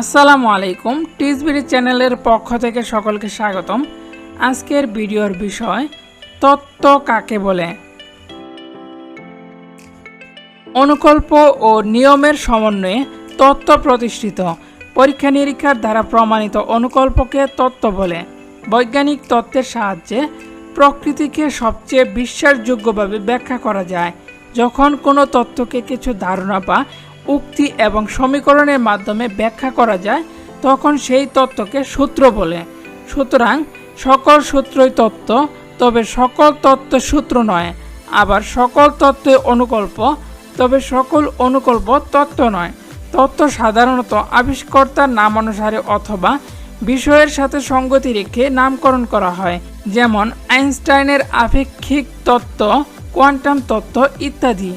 আসসালামু আলাইকুম টিজবিরি চ্যানেলের পক্ষ থেকে সকলকে স্বাগতম। আজকের ভিডিওর বিষয়, তত্ত্ব কাকে বলে? অনুকল্প ও নিয়মের সমন্বয়ে তত্ত্ব প্রতিষ্ঠিত। পরীক্ষা নিরীক্ষার দ্বারা প্রমাণিত অনুকল্পকে তত্ত্ব বলে। বৈজ্ঞানিক তত্ত্বের সাহায্যে প্রকৃতিকে সবচেয়ে বিশ্বাসযোগ্যভাবে ব্যাখ্যা করা যায়। যখন কোনো তত্ত্বকে কিছু ধারণা বা উক্তি এবং সমীকরণের মাধ্যমে ব্যাখ্যা করা যায়, তখন সেই তত্ত্বকে সূত্র বলে। সুতরাং, সকল সূত্রই তত্ত্ব, তবে সকল তত্ত্ব সূত্র নয়, আবার সকল তত্ত্বই অনুকল্প, তবে সকল অনুকল্প তত্ত্ব নয়। তত্ত্ব সাধারণত আবিষ্কর্তার নাম অনুসারে অথবা বিষয়ের সাথে সঙ্গতি রেখে নামকরণ করা হয়, যেমন আইনস্টাইনের আপেক্ষিক তত্ত্ব, কোয়ান্টাম তত্ত্ব ইত্যাদি।